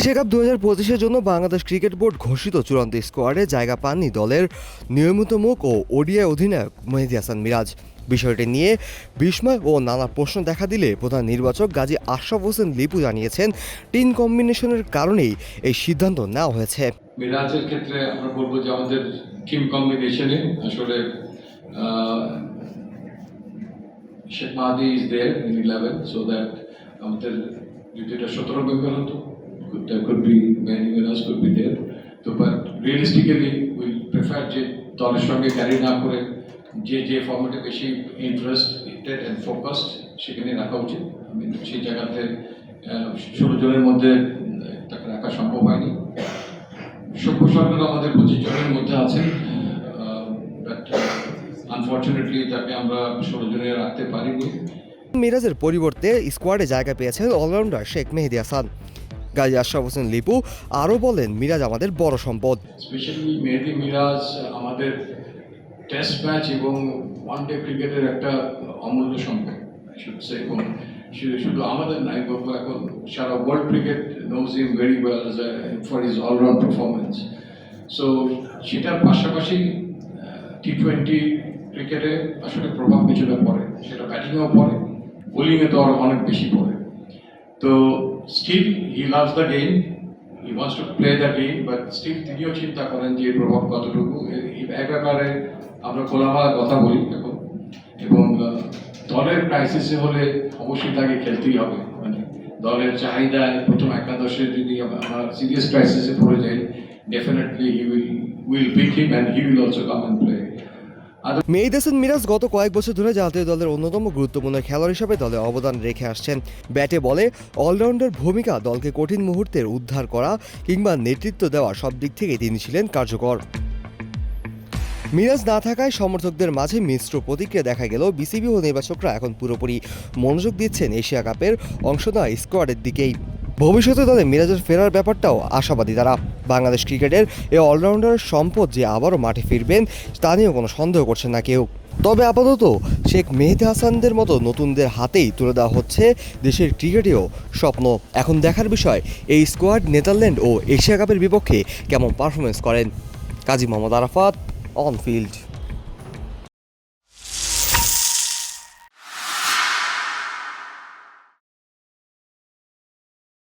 Asia cup দু হাজার পঁচিশের জন্য বাংলাদেশ ক্রিকেট বোর্ড ঘোষিত চূড়ান্ত স্কোয়াডে জায়গা পাননি দলের নিয়মিত মুখ ও ওডিআই অধিনায়ক মেহেদি হাসান মিরাজ। বিষয়টি নিয়ে বিস্ময় ও নানা প্রশ্ন দেখা দিলে প্রধান নির্বাচক গাজী আশরাফ হোসেন লিপু জানিয়েছেন, টিম কম্বিনেশনের কারণেই এই সিদ্ধান্ত নেওয়া হয়েছে। মিরাজের ক্ষেত্রে আমরা বলব যে আমাদের টিম কম্বিনেশনে আসলে Sheikh Mahadi is there in eleven so that আমাদের যদি সতেরো হতো could be many Miraz could be there তো বাট রিয়েলিস্টিক্যালি উইল প্রেফার যে দলের সঙ্গে ক্যারি না করে যে যে ফর্মেটে বেশি ইন্টারেস্টেড অ্যান্ড ফোকাসড সেখানে রাখা উচিত। আমি সেই জায়গাতে ষোলো জনের মধ্যে তাকে রাখা সম্ভব হয়নি। সভ্য সরকার আমাদের পঁচিশ জনের মধ্যে আছেন বাট আনফর্চুনেটলি তাকে আমরা ষোলো জনে রাখতে পারিনি। মিরাজের পরিবর্তে স্কোয়াডে জায়গা পেয়েছেন অলরাউন্ডার শেখ মেহেদি হাসান। গাজী আশরাফ হোসেন লিপু আরও বলেন, মিরাজ আমাদের বড় সম্পদ। স্পেশালি মেহেদি মিরাজ আমাদের টেস্ট ম্যাচ এবং ওয়ান ডে ক্রিকেটের একটা অমূল্য সম্পদ। শুধু আমাদের নাই বলব এখন সারা world cricket knows him very well for his allround performance so সেটার পাশাপাশি টি টোয়েন্টি ক্রিকেটে আসলে প্রভাব কিছুটা পড়ে, সেটা ব্যাটিংয়েও পড়ে বোলিংয়ে তো আরও অনেক বেশি পড়ে। তো still he loves the game he wants to play the game but still তিনিও চিন্তা করেন যে প্রভাব কতটুকু। এ- এই এক ব্যাপারে আমরা খোলামেলা কথা বলি এখন। এবং দলের ক্রাইসিসে হলে অবশ্যই তাকে খেলতেই হবে। মানে দলের চাহিদায় প্রথম একাদশে যদি আমরা সিরিয়াস ক্রাইসিসে পড়ে যাই definitely he will will pick him and he will also come and play Mehidy Hasan Miraz গত কয়েক বছর ধরে জাতীয় দলের অন্যতম গুরুত্বপূর্ণ খেলোয়াড় হিসেবে দলে অবদান রেখে আসছেন। ব্যাটে বলে অলরাউন্ডার ভূমিকা দলকে কঠিন মুহূর্তের উদ্ধার করা কিংবা নেতৃত্ব দেওয়া সব দিক থেকে তিনি ছিলেন কার্যকর। মিরাজ না থাকায় সমর্থকদের মাঝে মিশ্র প্রতিক্রিয়া দেখা গেল বিসিবি ও নির্বাচকরা এখন পুরোপুরি মনোযোগ দিচ্ছেন এশিয়া কাপের অংশ নেওয়া স্কোয়াডের দিকেই। ভবিষ্যতে দলে মিরাজের ফেরার ব্যাপারটাও আশাবাদী তারা। বাংলাদেশ ক্রিকেটের এই অলরাউন্ডার সম্পদ যে আবারও মাঠে ফিরবেন, তা নিয়েও কোনো সন্দেহ করছে না কেউ। তবে আপাতত শেখ মেহেদি হাসানদের মতো নতুনদের হাতেই তুলে দেওয়া হচ্ছে দেশের ক্রিকেটেও স্বপ্ন। এখন দেখার বিষয়, এই স্কোয়াড নেদারল্যান্ড ও এশিয়া কাপের বিপক্ষে কেমন পারফরমেন্স করেন? Kazi Mohammad Arafat, on field.